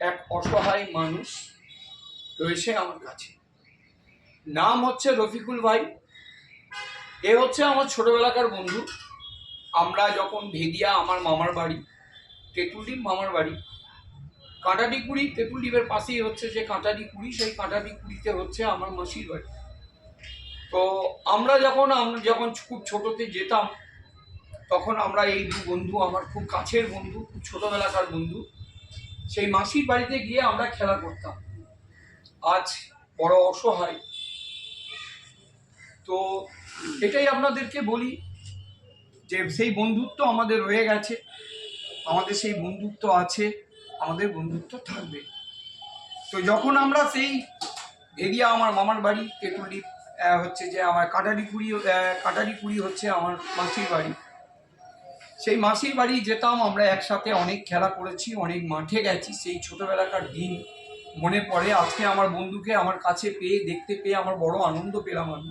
এক অসহায় মানুষ রয়েছে আমার কাছে। নাম হচ্ছে রফিকুল ভাই। এ হচ্ছে আমার ছোটবেলাকার বন্ধু। আমরা যখন ভেদিয়া আমার মামার বাড়ি তেঁতুলডিপ মামার বাড়ি কাঁটাডি কুড়ি তেঁতুলডিপের পাশেই হচ্ছে যে কাঁটাডি কুড়ি সেই কাঁটাডি কুড়িতে হচ্ছে আমার মাসির বাড়ি। তো আমরা যখন আমরা যখন খুব ছোটতে যেতাম তখন আমরা এই দু বন্ধু আমার খুব কাছের বন্ধু খুব ছোটোবেলাকার বন্ধু সেই মাসির বাড়িতে গিয়ে আমরা খেলা করতাম। আজ বড় অসহায়। তো এটাই আপনাদেরকে বলি যে সেই বন্ধুত্ব আমাদের রয়ে গেছে। আমাদের সেই বন্ধুত্ব আছে আমাদের বন্ধুত্ব থাকবে। তো যখন আমরা সেই এরিয়া আমার মামার বাড়ি আহ, হচ্ছে যে আমার কাটারি কুড়ি কাটারি হচ্ছে আমার মাসির বাড়ি। সেই মাসির বাড়ি যেতাম, আমরা একসাথে অনেক খেলা করেছি, অনেক মাঠে গেছি। সেই ছোটবেলাকার দিন মনে পড়ে। আজকে আমার বন্ধুকে আমার কাছে পেয়ে, দেখতে পেয়ে আমার বড় আনন্দ পেলাম আমি।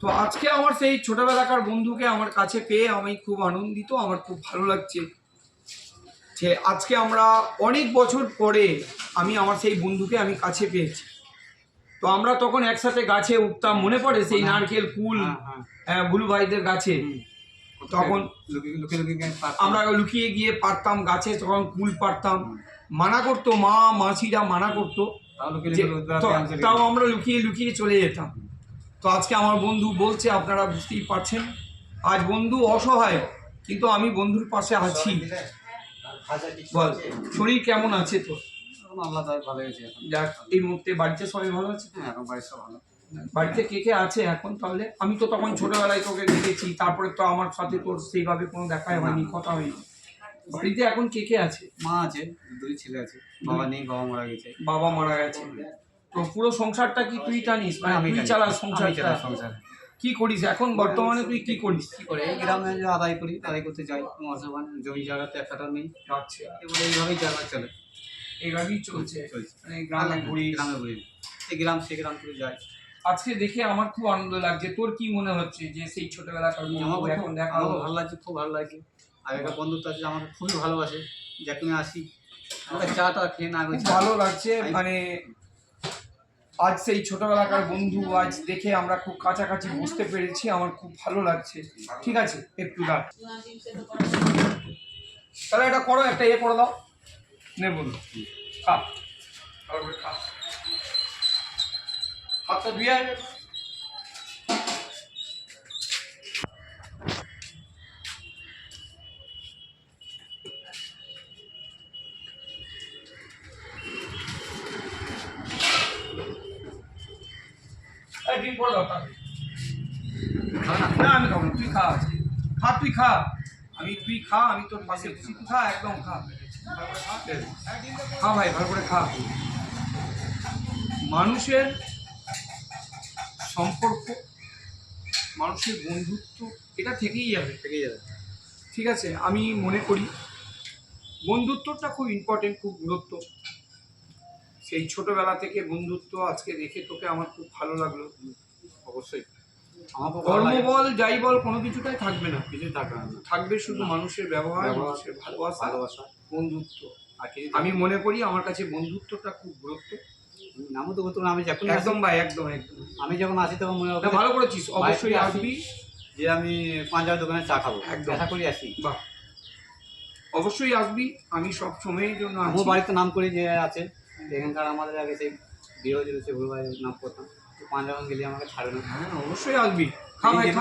তো আজকে আমার সেই ছোটবেলাকার বন্ধুকে আমার কাছে পেয়ে আমি খুব আনন্দিত, আমার খুব ভালো লাগছে যে আজকে আমরা অনেক বছর পরে আমি আমার সেই বন্ধুকে আমি কাছে পেয়েছি। তো আমরা তখন একসাথে গাছে উঠতাম মনে পড়ে সেই নারকেল কুল হ্যাঁ, হ্যাঁ। ভাইদের গাছে। তখন। আমরা লুকিয়ে গিয়ে পারতাম গাছে তখন কুল পারতাম। মানা করতো মা মাসিরা মানা করতো তাও। আমরা লুকিয়ে লুকিয়ে চলে যেতাম। তো আজকে আমার বন্ধু বলছে আপনারা বুঝতেই পারছেন আজ বন্ধু অসহায় কিন্তু আমি বন্ধুর পাশে আছি। বল শরীর কেমন আছে তো এখন আল্লাহ তাই ভালো হয়েছে এখন। যাক এই মুহূর্তে বাড়িতে সবাই ভালো আছে? হ্যাঁ এখন বাড়ির সব ভালো। বাড়িতে কে কে আছে এখন তাহলে? আমি তো তখন ছোটবেলায় তোকে দেখেছি তারপরে তো আমার সাথে তোর সেইভাবে কোনো দেখাই হয়নি কথা হয়নি। বাড়িতে এখন কে কে আছে? মা আছে দুই ছেলে আছে বাবা নেই বাবা মারা গেছে। বাবা মারা গেছে। তো পুরো সংসারটা কি তুই টানিস? মানে আমি। চালাস আমি সংসারটা? সংসার। কি করিস এখন? বর্তমানে তুই কি করিস? কি করে? গ্রামে যে আদায় করি আদায় করতে যাই। মহাসভান জমি জায়গাতে একটা নেই। আচ্ছা। এবারে এইভাবেই জায়গা চলে। এইভাবেই চলছে। মানে গ্রামে ঘুরি গ্রামে ঘুরি এই গ্রাম সে গ্রাম করে যাই আজকে দেখে আমার খুব আনন্দ লাগছে। তোর কি মনে হচ্ছে যে সেই ছোটবেলাকার আমার এখন দেখা ভালো লাগছে খুব ভালো লাগছে। একটা বন্ধুত্ব আছে আমাকে খুবই ভালোবাসে। যখন আসি। আমাকে চাটা খেয়ে না ভালো লাগছে মানে আজ সেই ছোটবেলাকার বন্ধু আজ দেখে আমরা খুব কাছাকাছি বুঝতে পেরেছি। আমার খুব ভালো লাগছে। ঠিক আছে একটু দাঁড় তাহলে এটা করো একটা ইয়ে করে দাও। নে বন্ধু। খা। ভালো করে খা। হাতটা ধুয়ে আয়। ডিম করে দাও না আমি তুই খা খা, তুই খা। আমি, তুই খা, আমি তোর পাশে খা, একদম খা। খা। ভাই ভালো করে খা। মানুষের সম্পর্ক মানুষের বন্ধুত্ব এটা থেকেই যাবে। থেকে যাবে। ঠিক আছে আমি মনে করি বন্ধুত্বটা খুব ইম্পর্টেন্ট খুব গুরুত্ব। সেই ছোটবেলা থেকে বন্ধুত্ব আজকে দেখে তোকে আমার খুব ভালো লাগল। অবশ্যই। আমার খুব ভালো ধর্ম লাগে। বল যাই বল কোনো কিছুটাই থাকবে না। কিছু থাকবে না। থাকবে শুধু মানুষের ব্যবহার ব্যবহার, মানুষের ভালোবাসা। ভালোবাসা। বন্ধুত্ব। আমি মনে করি আমার কাছে বন্ধুত্বটা খুব গুরুত্ব। নামও তো না আমি যখন একদম ভাই একদম একদম। আমি যখন আসি তখন মনে হয় ভালো করেছিস অবশ্যই আসবি। যে আমি পাঞ্জাবের দোকানে চা খাব একদম। দেখা করি আসি। বাহ। অবশ্যই আসবি আমি সব সময়ের জন্য আমার বাড়িতে নাম করি যে আছে এখানকার আমাদের আগে সেই সে ভুল নাম করতাম। তো পাঞ্জাবে গেলে আমাকে ছাড়ে না। হ্যাঁ অবশ্যই আসবি। খা ভাই খা।